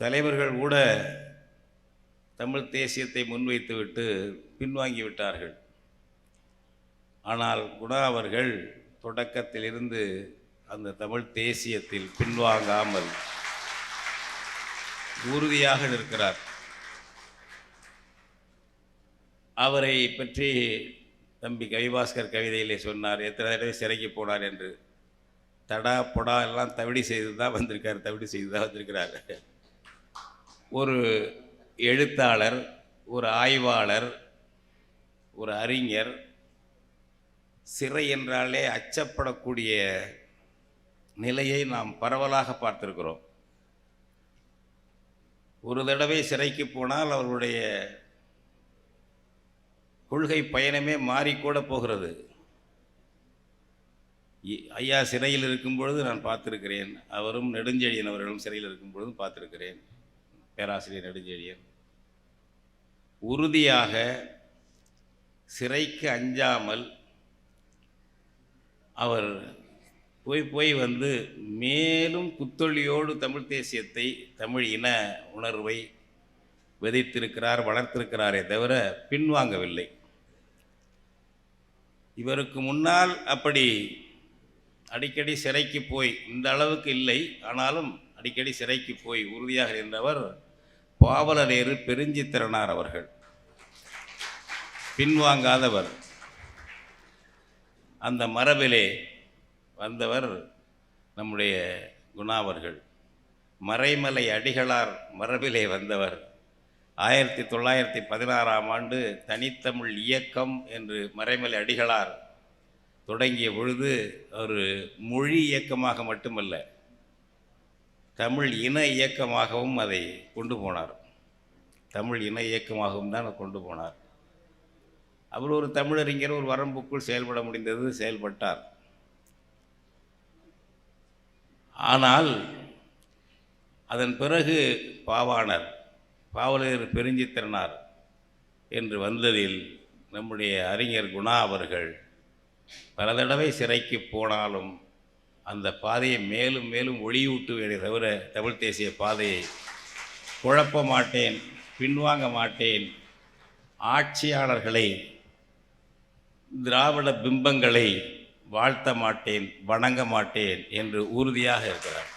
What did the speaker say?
தலைவர்கள் கூட தமிழ் தேசியத்தை முன்வைத்துவிட்டு பின்வாங்கி விட்டார்கள் ஆனால் குணா அவர்கள் தொடக்கத்திலிருந்து அந்த தமிழ் தேசியத்தில் பின்வாங்காமல் உறுதியாக நிற்கிறார். அவரை பற்றி தம்பி கவிபாஸ்கர் கவிதையிலே சொன்னார் எத்தனை தடவை சிறைக்கு போனார்? என்று. தடா பொடா எல்லாம் தவிடி செய்து தான் வந்திருக்கார் தவிடி செய்து தான் வந்திருக்கிறார். ஒரு எழுத்தாளர் ஒரு ஆய்வாளர் ஒரு அறிஞர் சிறை என்றாலே அச்சப்படக்கூடிய நிலையை நாம் பரவலாக பார்த்திருக்கிறோம். ஒரு தடவை சிறைக்கு போனால் அவர்களுடைய கொள்கை பயணமே மாறிக்கூட போகிறது. ஐயா சிறையில் இருக்கும் பொழுது நான் பார்த்திருக்கிறேன். அவரும் நெடுஞ்செழியன் அவர்களும் சிறையில் இருக்கும் பொழுதும் பார்த்திருக்கிறேன். பேராசிரியர் நெடுஞ்செழியன். உறுதியாக சிறைக்கு அஞ்சாமல் அவர் போய் போய் வந்து மேலும் குத்தொழியோடு தமிழ் தேசியத்தை தமிழ் இன உணர்வை விதைத்திருக்கிறார் வளர்த்திருக்கிறாரே தவிர பின்வாங்கவில்லை. இவருக்கு முன்னால் அப்படி அடிக்கடி சிறைக்கு போய் இந்த அளவுக்கு இல்லை. ஆனாலும் அடிக்கடி சிறைக்கு போய் உறுதியாக இருந்தவர் பாவலரேறு பெருஞ்சித்திரனார் அவர்கள். பின்வாங்காதவர். அந்த மரபிலே வந்தவர் நம்முடைய குணாவர்கள். மறைமலை அடிகளார் மரபிலே வந்தவர். ஆயிரத்தி தொள்ளாயிரத்தி பதினாறாம் ஆண்டு தனித்தமிழ் இயக்கம் என்று மறைமலை அடிகளார் தொடங்கிய பொழுது ஒரு மொழி இயக்கமாக மட்டுமல்ல தமிழ் இன இயக்கமாகவும் அதை கொண்டு போனார். தமிழ் இன இயக்கமாகவும் தான் கொண்டு போனார். அவர் ஒரு தமிழறிஞர் ஒரு வரம்புக்குள் செயல்பட முடிந்தது செயல்பட்டார். ஆனால் அதன் பிறகு பாவாணர் பாவலர் பெருஞ்சித்திரனார் என்று வந்ததில் நம்முடைய அறிஞர் குணா அவர்கள் பல தடவை சிறைக்கு போனாலும் அந்த பாதையை மேலும் மேலும் ஒளியூட்டுவேனே தவிர தமிழ் தேசிய பாதையை குழப்ப மாட்டேன் பின்வாங்க மாட்டேன் ஆட்சியாளர்களை திராவிட பிம்பங்களை வாழ்த்த மாட்டேன் வணங்க மாட்டேன் என்று உறுதியாக இருக்கிறார்.